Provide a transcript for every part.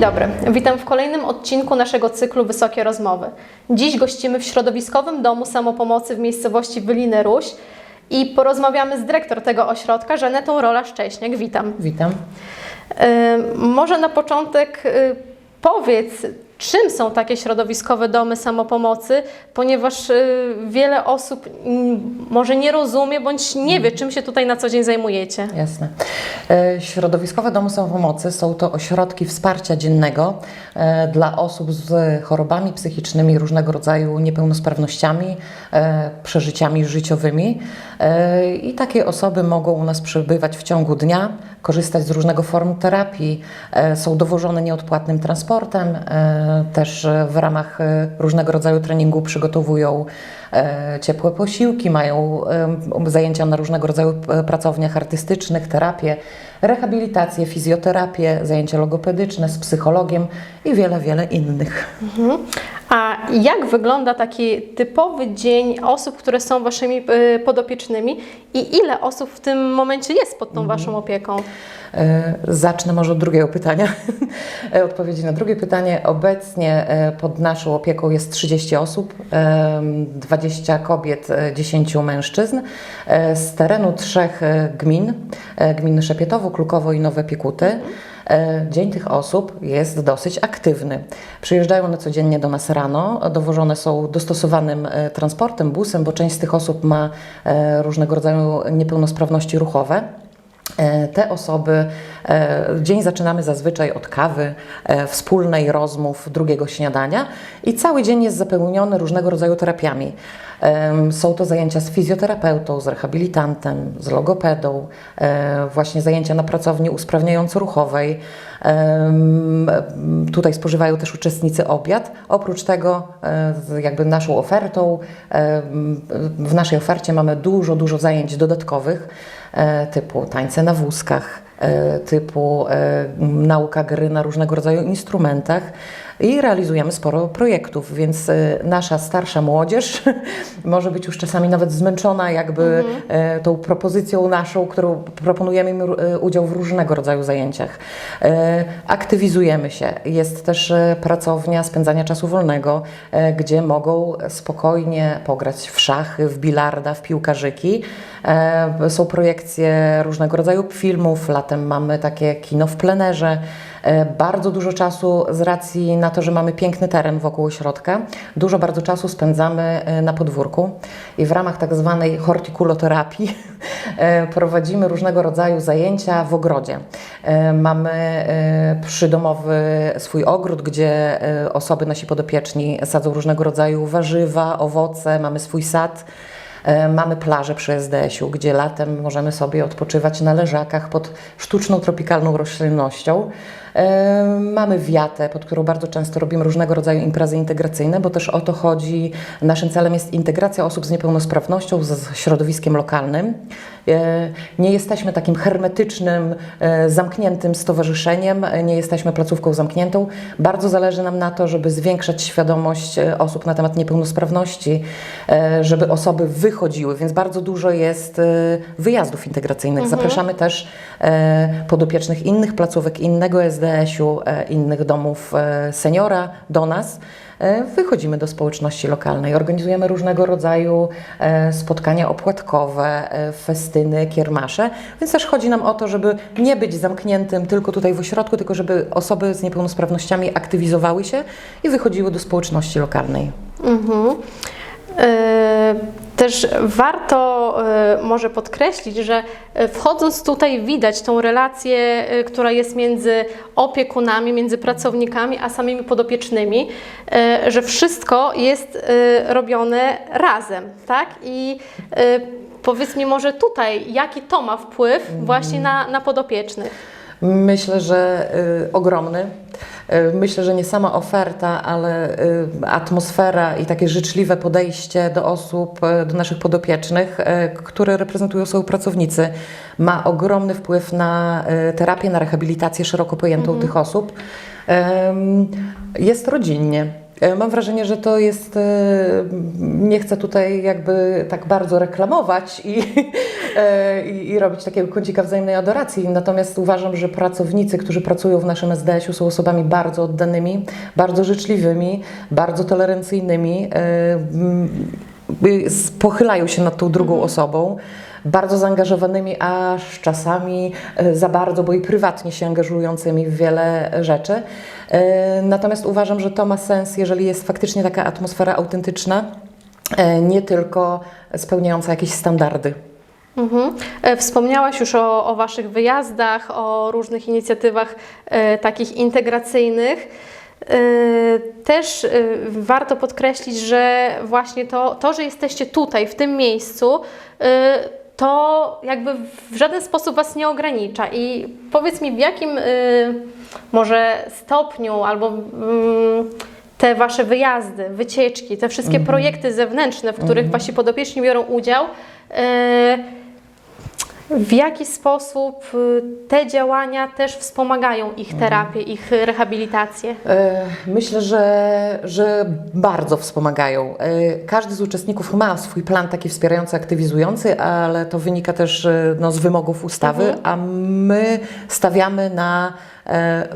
Dzień dobry, witam w kolejnym odcinku naszego cyklu Wysokie Rozmowy. Dziś gościmy w środowiskowym domu samopomocy w miejscowości Wyliny Ruś i porozmawiamy z dyrektor tego ośrodka, Żanetą Rola-Szcześniak. Witam. Witam. Y, może na początek y, powiedz, czym są takie środowiskowe domy samopomocy, ponieważ y, wiele osób mm, może nie rozumie bądź nie wie, czym się tutaj na co dzień zajmujecie. Jasne. E, Środowiskowe domy samopomocy są to ośrodki wsparcia dziennego e, dla osób z chorobami psychicznymi, różnego rodzaju niepełnosprawnościami, e, przeżyciami życiowymi. I takie osoby mogą u nas przebywać w ciągu dnia, korzystać z różnego form terapii, są dowożone nieodpłatnym transportem, też e, w ramach e, różnego rodzaju treningu przygotowują e, ciepłe posiłki, mają zajęcia na różnego rodzaju pracowniach artystycznych, terapię, rehabilitację, fizjoterapię, zajęcia logopedyczne z psychologiem i wiele, wiele innych. A jak wygląda taki typowy dzień osób, które są waszymi y, podopiecznymi i ile osób w tym momencie jest pod tą waszą opieką? E, Zacznę może od drugiego pytania. E, Odpowiedzi na drugie pytanie. Obecnie e, pod naszą opieką jest 30 osób, em, 20 kobiet, e, 10 mężczyzn z terenu trzech gmin, gminy Szepietowo, Klukowo i Nowe Piekuty. E, Dzień tych osób jest dosyć aktywny. Przyjeżdżają one codziennie do nas rano, dowożone są dostosowanym e, transportem, busem, bo część z tych osób ma e, różnego rodzaju niepełnosprawności ruchowe. E, Te osoby, e, dzień zaczynamy zazwyczaj od kawy, e, wspólnej rozmów, drugiego śniadania i cały dzień jest zapełniony różnego rodzaju terapiami. Są to zajęcia z fizjoterapeutą, z rehabilitantem, z logopedą, właśnie zajęcia na pracowni usprawniająco-ruchowej. Tutaj spożywają też uczestnicy obiad. Oprócz tego, e, jakby naszą ofertą, w naszej ofercie mamy dużo, dużo zajęć dodatkowych e, typu tańce na wózkach, e, typu nauka gry na różnego rodzaju instrumentach i realizujemy sporo projektów, więc e, nasza starsza młodzież może być już czasami nawet zmęczona jakby e, tą propozycją naszą, którą proponujemy im e, udział w różnego rodzaju zajęciach. Aktywizujemy się. Jest też pracownia spędzania czasu wolnego, gdzie mogą spokojnie pograć w szachy, w bilarda, w piłkarzyki. Są projekcje różnego rodzaju filmów. Latem mamy takie kino w plenerze. E, Bardzo dużo czasu z racji na to, że mamy piękny teren wokół ośrodka, dużo bardzo czasu spędzamy e, na podwórku i w ramach tak zwanej hortikuloterapii e, prowadzimy różnego rodzaju zajęcia w ogrodzie. Mamy przydomowy swój ogród, gdzie osoby, nasi podopieczni sadzą różnego rodzaju warzywa, owoce, mamy swój sad. Mamy plażę przy SDS-u, gdzie latem możemy sobie odpoczywać na leżakach pod sztuczną tropikalną roślinnością. Mamy wiatę, pod którą bardzo często robimy różnego rodzaju imprezy integracyjne, bo też o to chodzi. Naszym celem jest integracja osób z niepełnosprawnością z- z środowiskiem lokalnym. E, Nie jesteśmy takim hermetycznym, e, zamkniętym stowarzyszeniem, nie jesteśmy placówką zamkniętą. Bardzo zależy nam na to, żeby zwiększać świadomość e, osób na temat niepełnosprawności, żeby osoby wychodziły, więc bardzo dużo jest wyjazdów integracyjnych. Zapraszamy też podopiecznych innych placówek, innego SDS-u, e, innych domów e, seniora do nas. E, Wychodzimy do społeczności lokalnej, organizujemy różnego rodzaju spotkania opłatkowe, festyny, kiermasze, więc też chodzi nam o to, żeby nie być zamkniętym tylko tutaj w ośrodku, tylko żeby osoby z niepełnosprawnościami aktywizowały się i wychodziły do społeczności lokalnej. Mhm. E, Też warto e, może podkreślić, że e, wchodząc tutaj widać tą relację, e, która jest między opiekunami, między pracownikami, a samymi podopiecznymi, że wszystko jest robione razem, tak? I powiedz mi może tutaj, jaki to ma wpływ właśnie na, na podopiecznych? Myślę, że ogromny. Y, Myślę, że nie sama oferta, ale y, atmosfera i takie życzliwe podejście do osób, y, do naszych podopiecznych, które reprezentują swoją pracownicy, ma ogromny wpływ na terapię, na rehabilitację szeroko pojętą tych osób. Jest rodzinnie. E, Mam wrażenie, że to jest, e, nie chcę tutaj jakby tak bardzo reklamować i, e, i, i robić takiego kącika wzajemnej adoracji, natomiast uważam, że pracownicy, którzy pracują w naszym SDS-u są osobami bardzo oddanymi, bardzo życzliwymi, bardzo tolerancyjnymi, pochylają się nad tą drugą osobą. Bardzo zaangażowanymi, aż czasami e, za bardzo, bo i prywatnie się angażującymi w wiele rzeczy. E, Natomiast uważam, że to ma sens, jeżeli jest faktycznie taka atmosfera autentyczna, e, nie tylko spełniająca jakieś standardy. Mhm. Wspomniałaś już o, o Waszych wyjazdach, o różnych inicjatywach e, takich integracyjnych. E, Też e, warto podkreślić, że właśnie to, to, że jesteście tutaj, w tym miejscu, e, to jakby w żaden sposób Was nie ogranicza. I powiedz mi, w jakim e, może stopniu albo mm, te Wasze wyjazdy, wycieczki, te wszystkie projekty zewnętrzne, w których Wasi podopieczni biorą udział, e, w jaki sposób y, te działania też wspomagają ich terapię, ich rehabilitację? E, Myślę, że, że bardzo wspomagają. E, Każdy z uczestników ma swój plan taki wspierający, aktywizujący, ale to wynika też e, no, z wymogów ustawy, a my stawiamy na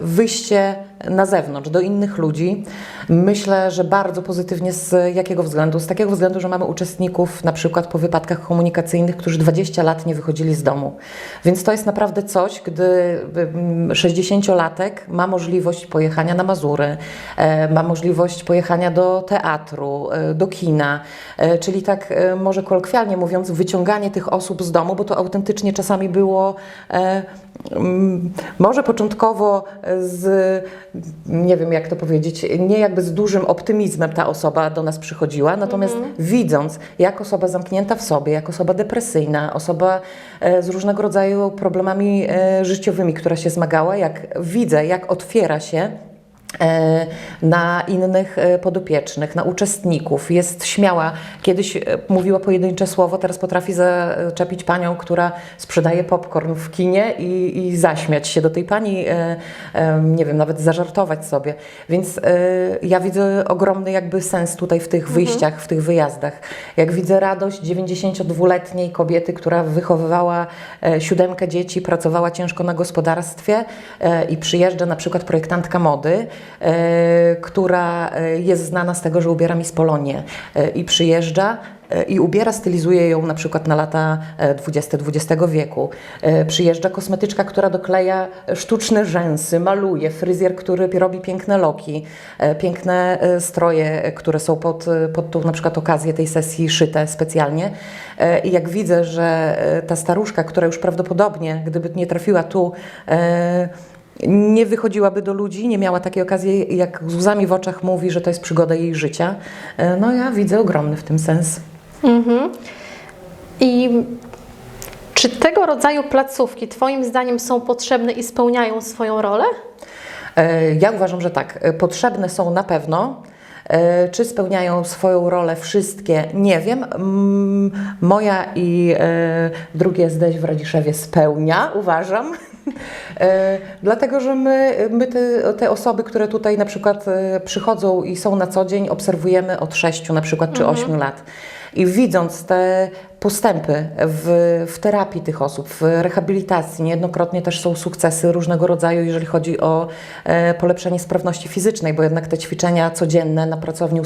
wyjście na zewnątrz, do innych ludzi. Myślę, że bardzo pozytywnie z jakiego względu? Z takiego względu, że mamy uczestników na przykład po wypadkach komunikacyjnych, którzy 20 lat nie wychodzili z domu. Więc to jest naprawdę coś, gdy mm, 60-latek ma możliwość pojechania na Mazury, e, ma możliwość pojechania do teatru, e, do kina, e, czyli tak e, może kolokwialnie mówiąc, wyciąganie tych osób z domu, bo to autentycznie czasami było e, mm, może początkowo z, nie wiem jak to powiedzieć, nie jakby z dużym optymizmem ta osoba do nas przychodziła, natomiast widząc, jak osoba zamknięta w sobie, jak osoba depresyjna, osoba e, z różnego rodzaju problemami e, życiowymi, która się zmagała, jak widzę, jak otwiera się na innych e, podopiecznych, na uczestników. Jest śmiała. Kiedyś e, mówiła pojedyncze słowo, teraz potrafi zaczepić panią, która sprzedaje popcorn w kinie i, i zaśmiać się do tej pani, e, e, nie wiem, nawet zażartować sobie. Więc e, ja widzę ogromny jakby sens tutaj w tych wyjściach, w tych wyjazdach. Jak widzę radość 92-letniej kobiety, która wychowywała e, siódemkę dzieci, pracowała ciężko na gospodarstwie e, i przyjeżdża na przykład projektantka mody, e, która e, jest znana z tego, że ubiera mi z Polonię e, i przyjeżdża e, i ubiera, stylizuje ją na przykład na lata e, 20 XX wieku. E, Przyjeżdża kosmetyczka, która dokleja sztuczne rzęsy, maluje, fryzjer, który robi piękne loki, e, piękne e, stroje, e, które są pod, e, pod tą na przykład okazję tej sesji szyte specjalnie. E, I jak widzę, że e, ta staruszka, która już prawdopodobnie, gdyby nie trafiła tu, e, nie wychodziłaby do ludzi, nie miała takiej okazji, jak z łzami w oczach mówi, że to jest przygoda jej życia. E, No ja widzę ogromny w tym sens. Mhm. I czy tego rodzaju placówki Twoim zdaniem są potrzebne i spełniają swoją rolę? E, Ja uważam, że tak. E, Potrzebne są na pewno. Czy spełniają swoją rolę wszystkie? Nie wiem. Mm, Moja i drugie SDŚ w Radziszewie spełnia, uważam. E, Dlatego, że my, my te, te osoby, które tutaj na przykład e, przychodzą i są na co dzień, obserwujemy od 6 na przykład czy 8 lat. I widząc te postępy w, w terapii tych osób, w rehabilitacji, niejednokrotnie też są sukcesy różnego rodzaju, jeżeli chodzi o e, polepszenie sprawności fizycznej, bo jednak te ćwiczenia codzienne na pracowni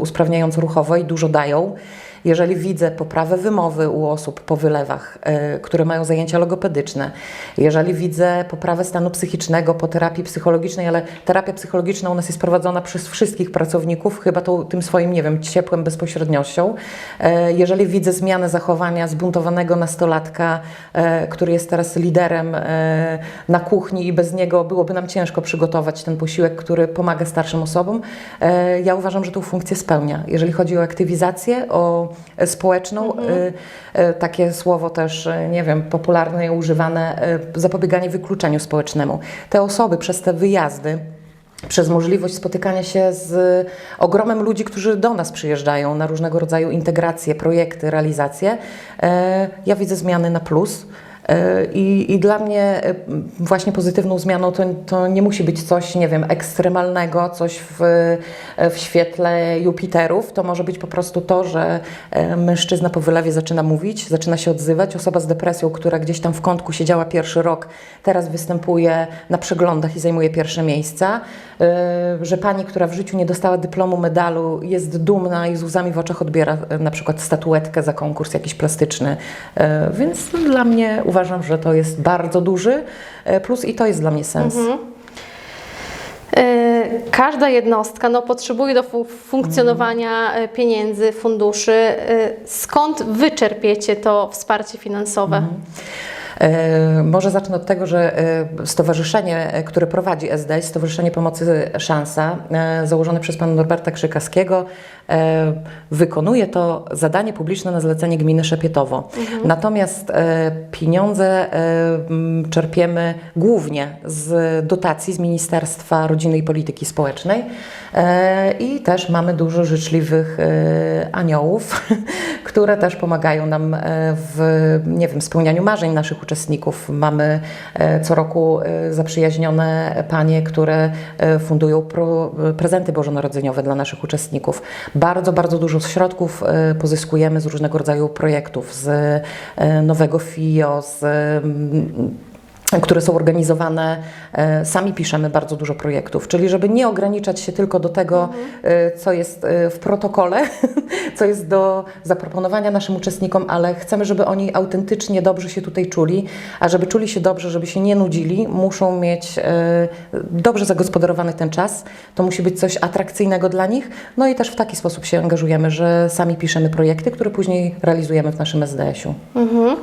usprawniająco-ruchowej dużo dają. Jeżeli widzę poprawę wymowy u osób po wylewach, e, które mają zajęcia logopedyczne, jeżeli widzę poprawę stanu psychicznego po terapii psychologicznej, ale terapia psychologiczna u nas jest prowadzona przez wszystkich pracowników, chyba tą, tym swoim, nie wiem, ciepłem bezpośredniością. E, Jeżeli widzę zmianę zachowania zbuntowanego nastolatka, e, który jest teraz liderem na kuchni i bez niego byłoby nam ciężko przygotować ten posiłek, który pomaga starszym osobom, ja uważam, że tą funkcję spełnia. Jeżeli chodzi o aktywizację, o społeczną, e, e, takie słowo też, e, nie wiem, popularne, używane, e, zapobieganie wykluczeniu społecznemu. Te osoby przez te wyjazdy, przez możliwość spotykania się z ogromem ludzi, którzy do nas przyjeżdżają na różnego rodzaju integracje, projekty, realizacje, e, ja widzę zmiany na plus. E, I, I dla mnie e, właśnie pozytywną zmianą to, to nie musi być coś, nie wiem, ekstremalnego, coś w, e, w świetle Jupiterów. To może być po prostu to, że mężczyzna po wylewie zaczyna mówić, zaczyna się odzywać. Osoba z depresją, która gdzieś tam w kątku siedziała pierwszy rok, teraz występuje na przeglądach i zajmuje pierwsze miejsca. E, Że pani, która w życiu nie dostała dyplomu, medalu, jest dumna i z łzami w oczach odbiera e, na przykład statuetkę za konkurs jakiś plastyczny. E, Więc dla mnie uważam, że to jest bardzo duży plus i to jest dla mnie sens. E, Każda jednostka no, potrzebuje do fu- funkcjonowania e, pieniędzy, funduszy. Skąd wy czerpiecie to wsparcie finansowe? E, Może zacznę od tego, że e, stowarzyszenie, e, które prowadzi SDŚ, Stowarzyszenie Pomocy Szansa, e, założone przez pana Norberta Krzykaskiego, e, wykonuje to zadanie publiczne na zlecenie gminy Szepietowo. Natomiast e, pieniądze e, czerpiemy głównie z dotacji z Ministerstwa Rodziny i Polityki Społecznej e, i też mamy dużo życzliwych e, aniołów, które też pomagają nam e, w, nie wiem, spełnianiu marzeń naszych uczestników. Mamy e, co roku e, zaprzyjaźnione panie, które e, fundują prezenty bożonarodzeniowe dla naszych uczestników. Bardzo, bardzo dużo środków pozyskujemy z różnego rodzaju projektów, z nowego FIO, z które są organizowane, e, sami piszemy bardzo dużo projektów, czyli żeby nie ograniczać się tylko do tego, e, co jest e, w protokole, co jest do zaproponowania naszym uczestnikom, ale chcemy, żeby oni autentycznie dobrze się tutaj czuli, a żeby czuli się dobrze, żeby się nie nudzili, muszą mieć dobrze zagospodarowany ten czas, to musi być coś atrakcyjnego dla nich, no i też w taki sposób się angażujemy, że sami piszemy projekty, które później realizujemy w naszym SDS-u. Mhm.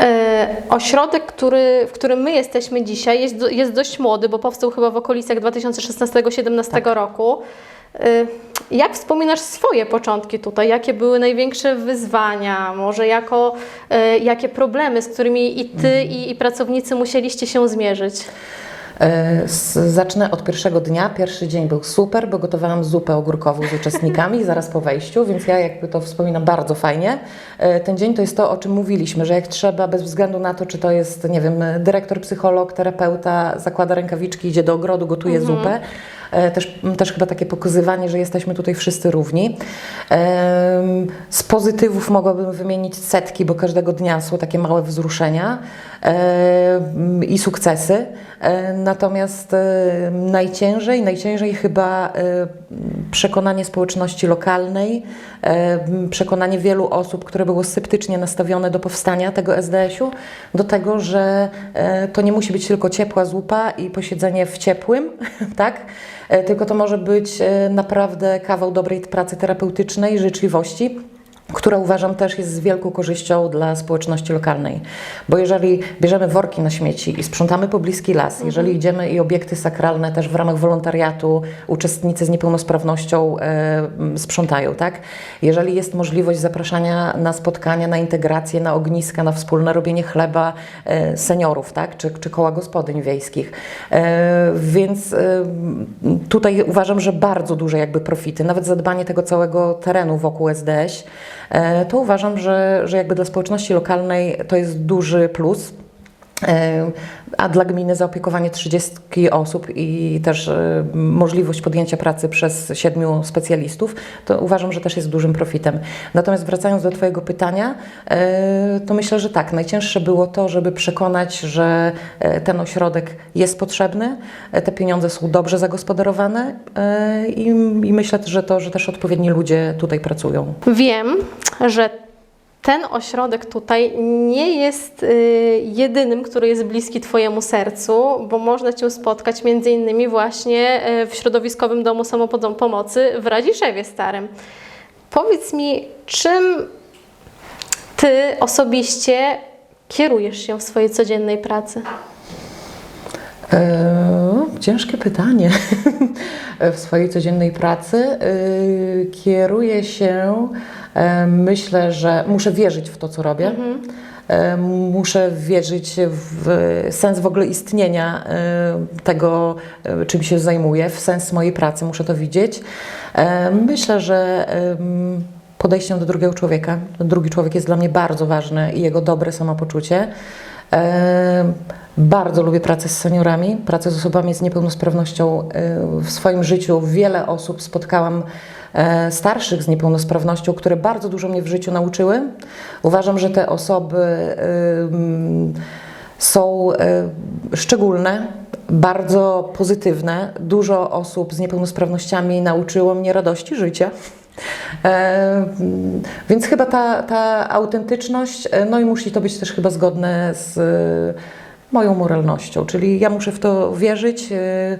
E, Ośrodek, który, w którym my jesteśmy dzisiaj, jest, jest dość młody, bo powstał chyba w okolicach 2016-2017 roku. E, Jak wspominasz swoje początki tutaj? Jakie były największe wyzwania? Może jako, e, jakie problemy, z którymi i ty, i, i pracownicy musieliście się zmierzyć? E, Zacznę od pierwszego dnia. Pierwszy dzień był super, bo gotowałam zupę ogórkową z uczestnikami zaraz po wejściu, więc ja jakby to wspominam bardzo fajnie. E, Ten dzień to jest to, o czym mówiliśmy, że jak trzeba, bez względu na to, czy to jest, nie wiem, dyrektor, psycholog, terapeuta, zakłada rękawiczki, idzie do ogrodu, gotuje zupę. E, Też, też chyba takie pokazywanie, że jesteśmy tutaj wszyscy równi. Z pozytywów mogłabym wymienić setki, bo każdego dnia są takie małe wzruszenia i sukcesy. E, Natomiast e, najciężej, najciężej chyba e, przekonanie społeczności lokalnej, e, przekonanie wielu osób, które było sceptycznie nastawione do powstania tego SDS-u, do tego, że e, to nie musi być tylko ciepła zupa i posiedzenie w ciepłym, tak? E, Tylko to może być e, naprawdę kawał dobrej pracy terapeutycznej, życzliwości która uważam też jest z wielką korzyścią dla społeczności lokalnej. Bo jeżeli bierzemy worki na śmieci i sprzątamy pobliski las, jeżeli idziemy i obiekty sakralne też w ramach wolontariatu uczestnicy z niepełnosprawnością e, sprzątają, tak? Jeżeli jest możliwość zapraszania na spotkania, na integrację, na ogniska, na wspólne robienie chleba e, seniorów, tak? Czy, czy koła gospodyń wiejskich. E, więc e, tutaj uważam, że bardzo duże jakby profity, nawet zadbanie tego całego terenu wokół SDS, to uważam, że, że jakby dla społeczności lokalnej to jest duży plus. E, A dla gminy zaopiekowanie 30 osób i też e, możliwość podjęcia pracy przez siedmiu specjalistów, to uważam, że też jest dużym profitem. Natomiast wracając do Twojego pytania, e, to myślę, że tak, najcięższe było to, żeby przekonać, że ten ośrodek jest potrzebny, te pieniądze są dobrze zagospodarowane i, i myślę, że to, że też odpowiedni ludzie tutaj pracują. Wiem, że ten ośrodek tutaj nie jest y, jedynym, który jest bliski Twojemu sercu, bo można Cię spotkać między innymi właśnie y, w środowiskowym domu samopomocy w Radziszewie Starym. Powiedz mi, czym Ty osobiście kierujesz się w swojej codziennej pracy? Eee, ciężkie pytanie. w swojej codziennej pracy yy, kieruję się, e, myślę, że muszę wierzyć w to, co robię. E, Muszę wierzyć w sens w ogóle istnienia e, tego, e, czym się zajmuję, w sens mojej pracy, muszę to widzieć. E, Myślę, że em, podejściem do drugiego człowieka. Drugi człowiek jest dla mnie bardzo ważny i jego dobre samopoczucie. Bardzo lubię pracę z seniorami, pracę z osobami z niepełnosprawnością. E, W swoim życiu wiele osób spotkałam e, starszych z niepełnosprawnością, które bardzo dużo mnie w życiu nauczyły. Uważam, że te osoby em, są e, szczególne, bardzo pozytywne. Dużo osób z niepełnosprawnościami nauczyło mnie radości życia. E, Więc chyba ta, ta autentyczność, no i musi to być też chyba zgodne z moją moralnością, czyli ja muszę w to wierzyć e,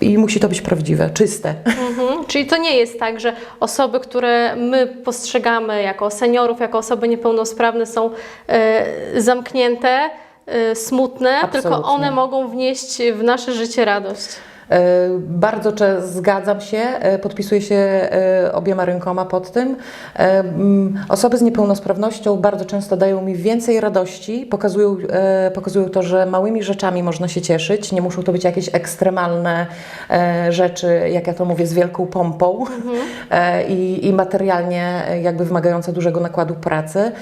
i musi to być prawdziwe, czyste. Mhm. Czyli to nie jest tak, że osoby, które my postrzegamy jako seniorów, jako osoby niepełnosprawne są e, zamknięte, e, smutne, tylko Absolutnie. one mogą wnieść w nasze życie radość. E, Bardzo zgadzam się, e, podpisuję się e, obiema rękoma pod tym. Mm, Osoby z niepełnosprawnością bardzo często dają mi więcej radości, pokazują, pokazują to, że małymi rzeczami można się cieszyć, nie muszą to być jakieś ekstremalne rzeczy, jak ja to mówię, z wielką pompą e, i, i materialnie jakby wymagające dużego nakładu pracy.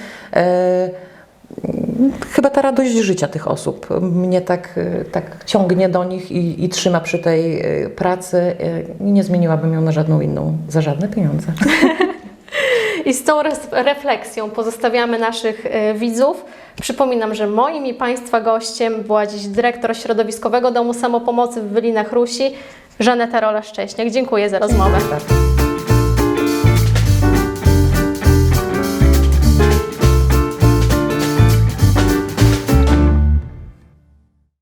Chyba ta radość życia tych osób mnie tak, y, tak ciągnie do nich i, i trzyma przy tej y, pracy y, i nie zmieniłabym ją na żadną inną, za żadne pieniądze. I z tą refleksją pozostawiamy naszych e, widzów. Przypominam, że moim i Państwa gościem była dziś dyrektor Środowiskowego Domu Samopomocy w Wylinach Rusi, Żaneta Rola Szcześniak. Dziękuję za rozmowę. Bardzo.